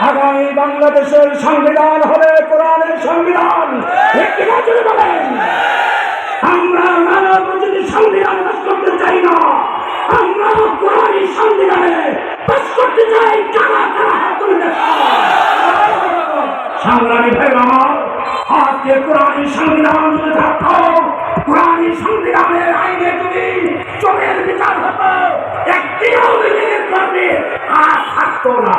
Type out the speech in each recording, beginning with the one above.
আগামী বাংলাদেশের সংবিধান হবে কোরআনের সংবিধান। বলেন, আমরা মানব যদি সংবিধান বাস করতে চাই না। আমরা কোরআনী সংবিধানে বাস করতে চাই কারা কারা হাত। সংগ্রামী ভাই আমার আজকে কোরআনী সংবিধান যদি সংবিধানের আইনে যদি চোখের বিচার হতো, একটি আর থাকতো না।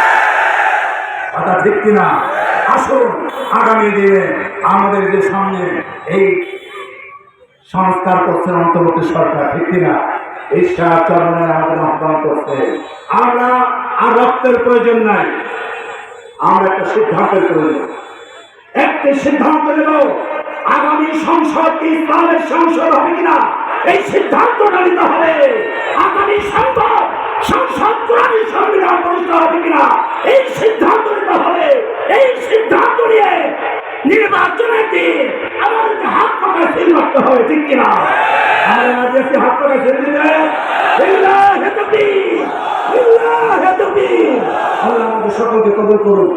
ঠিক কিনা? আসুন, আগামী দিনে আমাদের যে সামনে এই সংস্কার করছেন অন্তর্বর্তী সরকার, ঠিক কিনা? এই চরণে আমাদের আহ্বান করছে। আমরা আর রক্তের প্রয়োজন নাই। আমরা একটা সিদ্ধান্তের প্রয়োজন। একটি সিদ্ধান্ত নেব, আগামী সংসদ ইসলামের সংসদ হবে কিনা? এই সিদ্ধান্তটা নিতে হবে। আগামী সংসদ সংসদ কোরআনী সংবিধান প্রতিষ্ঠা হবে কিনা? এই সিদ্ধান্ত এই সিদ্ধান্ত নিয়ে নির্বাচনের দিন আমাদেরকে হাত পাকা সিল মারতে হবে, ঠিক কিনা? আমাদের মাঝে হাত পাকা সিল দিলে আল্লাহ আমাদের সকলকে কবল করুন